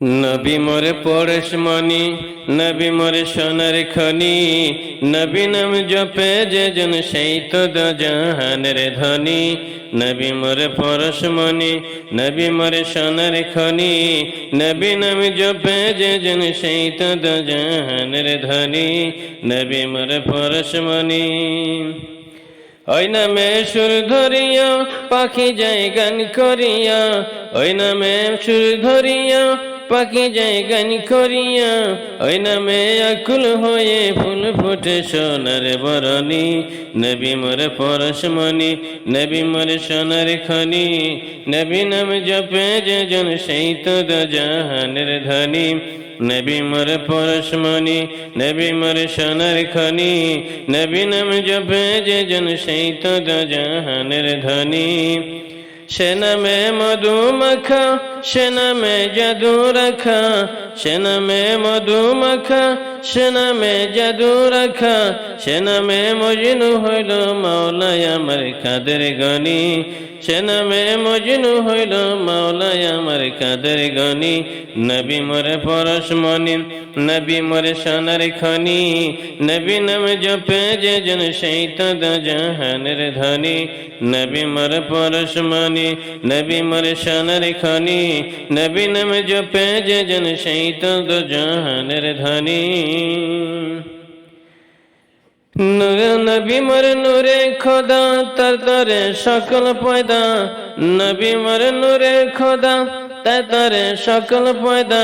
নবী মোরে পরশ মনি নবী মোরে সোনার খনি, নবী নাম জপে যে জন সেই তো জাহানের ধনী নবী মোরে পরশ মনি নবী মোরে সোনার খনি, নবী নাম জপে যে জন সেই তো জাহানের ধনী নবী মোরে পরশ মনি ওই নামে সুর ধরিয়া পাখি যায় গান করিয়া, ওই নামে সুর ধরিয়া পাখি যায় গান করিয়া, ওই নামে আকুল হয়ে ফুল ফুটে সোনার বরণী। নবী মোরে পরশমণি নবী মোরে সোনার খনি। নবী নাম জপে যে জন, সেই তো জাহানের ধনী। নবী মর পরশমণি নবী মর সোনার খনি। নবী নাম জপে যে জন, সেই তো জাহানের ধনী। সে নামে মধু মাখা সে নামে জাদু রাখা সে নামে মধু মাখা সে নামে জাদু রাখা সে নামে মজনু হইল মাওলায় আমার কাদের গনি। সে নামে মজনু হইল মাওলায় আমার কাদের গনি। নবী মরে পরশমণি নবী মরে সোনার খনি। নবী নাম জপে যে জন সেই তো জাহানের ধনী। নবী মরে পরশমণি নবী মরে সোনার খনি। নবী নাম জপে যে জন সেই তো জাহানের ধনী। নবী মর নূরে খোদা, তার তরে সকল পয়দা। নবী মর নূরে খোদা তাই তরে সকল পয়দা।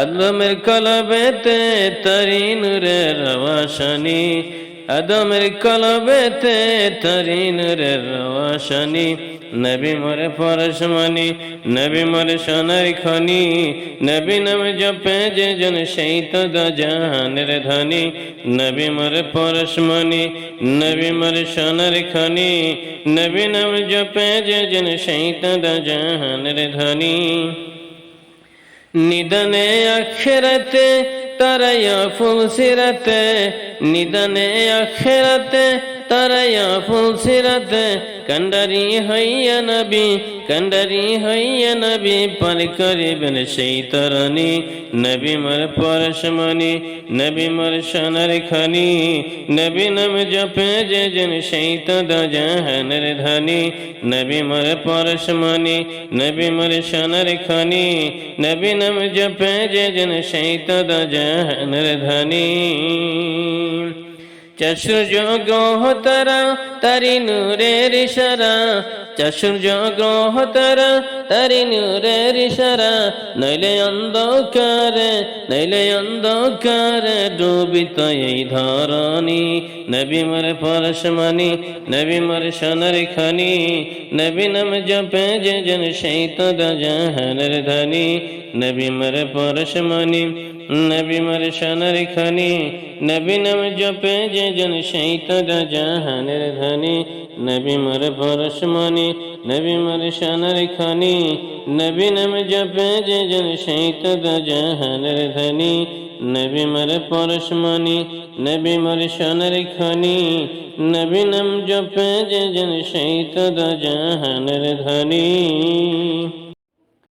আদমের কলবেতে তারি নূরে রওয়াশানি। আদমের কলবেতে তারি নূরে রওয়াশানি নবী মরে পরশমণি নবী মরে সোনার খনি, নবী নাম জপে যে জন সেই তো জাহানের ধনী, নবী মরে পরশমণি নবী মরে সোনার খনি, নবী নাম জপে যে জন সেই তো জাহানের ধনী। নিদনে আখেরাতে তারাইয়া ফুল সিরাতে নিদানে আখেরাতে তারাইয়া ফুল সিরাতে কন্ডারি হইয়া নবী কন্ডারি হইয়া নবী পার করিবেন সেই তরণী নবী মর পরশমণি নবী মর সোনার খনি নবী নাম জপে যে জন সেই তো ধনী নবী মর পরশমণি নবী মর সোনার খনি নবী নাম জপে যে জন সেই তো ধনী চশুর্য গ্রহ তারা তারি নূরের ইশারা। চশুর্য গ্রহ তারা তারি নূরের ইশারা। নইলে অন্ধকারে নইলে অন্ধকারে ডুবিত এই ধরণী। নবী মর পরশমণি নবী মর সোনার খনি। নবী নাম জপে যে জন সেই তো জাহানের ধনী নবী মর পরশমণি নবী মর সোনার খনি, নবী নাম জপে যে জন সেই তো জাহানের ধনী নবী মর পরশমণি নবী মর সোনার খনি, নবী নাম জপে যে জন সেই তো জাহানের ধনী নবী মর পরশমণি নবী মর সোনার খনি, নবী নাম জপে যে জন সেই তো জাহানের ধনী